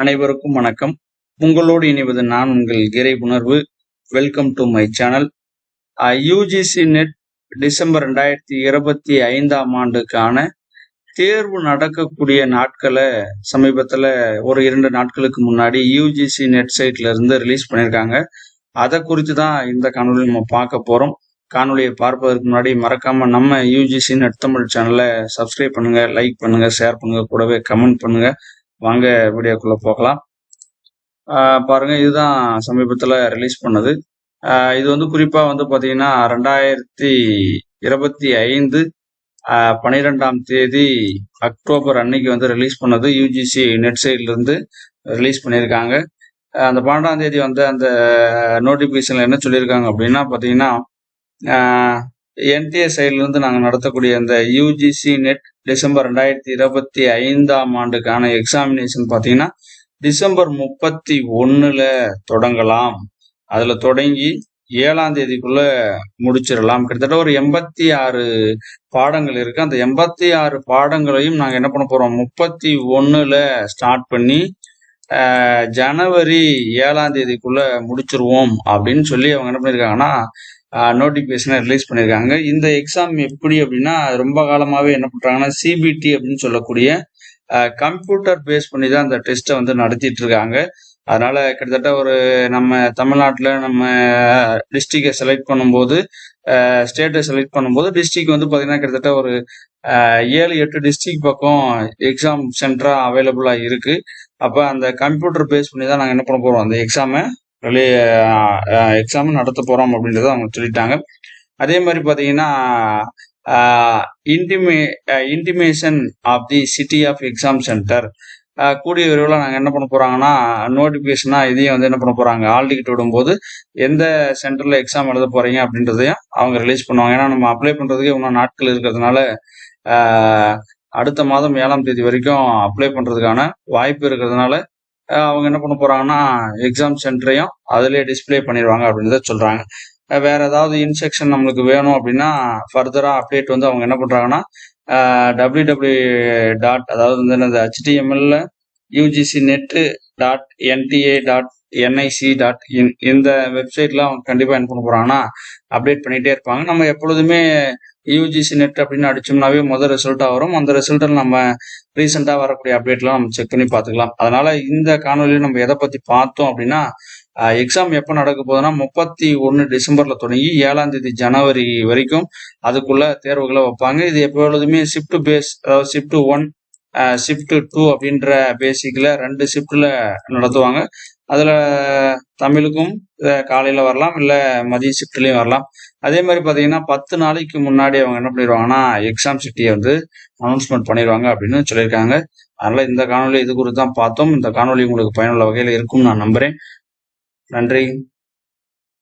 அனைவருக்கும் வணக்கம். உங்களோடு இணைவது நான் உங்கள் கிரை உணர்வு. Welcome to my channel UGC NET December ரெண்டாயிரத்தி இருபத்தி ஐந்தாம் ஆண்டுக்கான தேர்வு நடக்கக்கூடிய நாட்களை சமீபத்தில் ஒரு இரண்டு நாட்களுக்கு முன்னாடி யூஜிசி நெட் சைட்ல இருந்து ரிலீஸ் பண்ணியிருக்காங்க. அதை குறித்து தான் இந்த காணொலி நம்ம பார்க்க போகிறோம் காணொலியை பார்ப்பதற்கு முன்னாடி மறக்காம நம்ம யூஜிசி நெட் தமிழ் சேனலை சப்ஸ்கிரைப் பண்ணுங்க லைக் பண்ணுங்க ஷேர் பண்ணுங்க கூடவே கமெண்ட் பண்ணுங்க. வாங்க வீடியோக்குள்ள போகலாம். பாருங்க இதுதான் சமீபத்தில் ரிலீஸ் பண்ணது. இது வந்து குறிப்பா வந்து பாத்தீங்கன்னா ரெண்டாயிரத்தி இருபத்தி ஐந்து பனிரெண்டாம் தேதி அக்டோபர் அன்னைக்கு வந்து ரிலீஸ் பண்ணது. யூஜிசி நெட் இருந்து ரிலீஸ் பண்ணியிருக்காங்க. அந்த பன்னெண்டாம் தேதி வந்து அந்த நோட்டிபிகேஷன்ல என்ன சொல்லியிருக்காங்க அப்படின்னா பாத்தீங்கன்னா என்டிஏ சைட்லேருந்து நாங்கள் நடத்தக்கூடிய அந்த யூஜிசி நெட் டிசம்பர் ரெண்டாயிரத்தி இருபத்தி ஐந்தாம் ஆண்டுக்கான எக்ஸாமினேஷன் பார்த்தீங்கன்னா டிசம்பர் முப்பத்தி ஒன்றில் தொடங்கலாம். அதில் தொடங்கி ஏழாம் தேதிக்குள்ள முடிச்சிடலாம். கிட்டத்தட்ட ஒரு எண்பத்தி ஆறு பாடங்கள் இருக்கு. அந்த எண்பத்தி ஆறு பாடங்களையும் நாங்கள் என்ன பண்ண போறோம்? முப்பத்தி ஒன்னுல ஸ்டார்ட் பண்ணி ஜனவரி ஏழாம் தேதிக்குள்ள முடிச்சிருவோம் அப்படின்னு சொல்லி அவங்க என்ன பண்ணியிருக்காங்கன்னா நோட்டிஃபிகேஷனை ரிலீஸ் பண்ணியிருக்காங்க இந்த எக்ஸாம் எப்படி அப்படின்னா ரொம்ப காலமாகவே என்ன பண்ணுறாங்கன்னா சிபிடி அப்படின்னு சொல்லக்கூடிய கம்ப்யூட்டர் பேஸ் பண்ணி தான் அந்த டெஸ்ட்டை வந்து நடத்திட்டு இருக்காங்க. அதனால கிட்டத்தட்ட ஒரு நம்ம தமிழ்நாட்டில் நம்ம டிஸ்ட்ரிக்டை செலக்ட் பண்ணும்போது ஸ்டேட்டை செலக்ட் பண்ணும்போது டிஸ்ட்ரிக் வந்து பார்த்தீங்கன்னா கிட்டத்தட்ட ஒரு ஏழு எட்டு டிஸ்ட்ரிக் பக்கம் எக்ஸாம் சென்டராக அவைலபிளாக இருக்குது அப்போ அந்த கம்ப்யூட்டர் பேஸ் பண்ணி தான் நாங்கள் என்ன பண்ண போகிறோம் அந்த எக்ஸாமை ரிலே எக்ஸாம் நடத்த போகிறோம் அப்படின்றத அவங்க சொல்லிட்டாங்க. அதே மாதிரி பார்த்தீங்கன்னா இன்டிமே intimation of the city of exam centre கூடிய விரைவில் நாங்கள் என்ன பண்ண போகிறாங்கன்னா நோட்டிஃபிகேஷனாக இதையும் வந்து என்ன பண்ண போகிறாங்க ஆல் டிக்கெட் விடும்போது எந்த சென்டரில் எக்ஸாம் எழுத போகிறீங்க அப்படின்றதையும் அவங்க ரிலீஸ் பண்ணுவாங்க. ஏன்னா நம்ம அப்ளை பண்ணுறதுக்கு இன்னும் நாட்கள் இருக்கிறதுனால அடுத்த மாதம் ஏழாம் தேதி வரைக்கும் அப்ளை பண்ணுறதுக்கான வாய்ப்பு இருக்கிறதுனால அவங்க என்ன பண்ண போறாங்கன்னா எக்ஸாம் சென்டரையும் அதிலே டிஸ்பிளே பண்ணிடுவாங்க அப்படின்றத சொல்றாங்க. வேற ஏதாவது இன்ஸ்ட்ரக்ஷன் நம்மளுக்கு வேணும் அப்படின்னா ஃபர்தரா அப்டேட் வந்து அவங்க என்ன பண்றாங்கன்னா டபிள்யூ டபிள்யூ டாட் அதாவது வந்து இந்த ஹெச்டிஎம்எல்ல UGC net dot NTA dot NIC dot in இந்த வெப்சைட்ல அவங்க கண்டிப்பாக என்ன பண்ண போறாங்கன்னா அப்டேட் பண்ணிகிட்டே இருப்பாங்க. நம்ம எப்பொழுதுமே யூஜிசி நெட் அப்படின்னு அடிச்சோம்னாவே முதல் ரிசல்ட்டாக வரும். அந்த ரிசல்ட்டில் நம்ம ரீசெண்டாக வரக்கூடிய அப்டேட்லாம் நம்ம செக் பண்ணி பார்த்துக்கலாம். அதனால இந்த காணொலியில் நம்ம எதை பற்றி பார்த்தோம் அப்படின்னா எக்ஸாம் எப்போ நடக்க போகுதுன்னா முப்பத்தி ஒன்று டிசம்பரில் தொடங்கி ஏழாம் தேதி ஜனவரி வரைக்கும் அதுக்குள்ள தேர்வுகளை வைப்பாங்க. இது எப்பொழுதுமே ஷிஃப்ட் பேஸ் அதாவது ஷிஃப்ட் ஒன் ஷிஃப்ட் டூ அப்படின்ற பேசிக்கில் ரெண்டு ஷிஃப்டில் நடத்துவாங்க. அதில் தமிழுக்கும் காலையில் வரலாம் இல்லை மதிய ஷிஃப்ட்லேயும் வரலாம். அதே மாதிரி பார்த்தீங்கன்னா பத்து நாளைக்கு முன்னாடி அவங்க என்ன பண்ணிடுவாங்கன்னா எக்ஸாம் சிட்டியை வந்து அனௌன்ஸ்மெண்ட் பண்ணிடுவாங்க அப்படின்னு சொல்லியிருக்காங்க. அதனால் இந்த காணொலி இது குறித்து தான் பார்த்தோம். இந்த காணொலி உங்களுக்கு பயனுள்ள வகையில் இருக்கும்னு நான் நம்புகிறேன் நன்றி.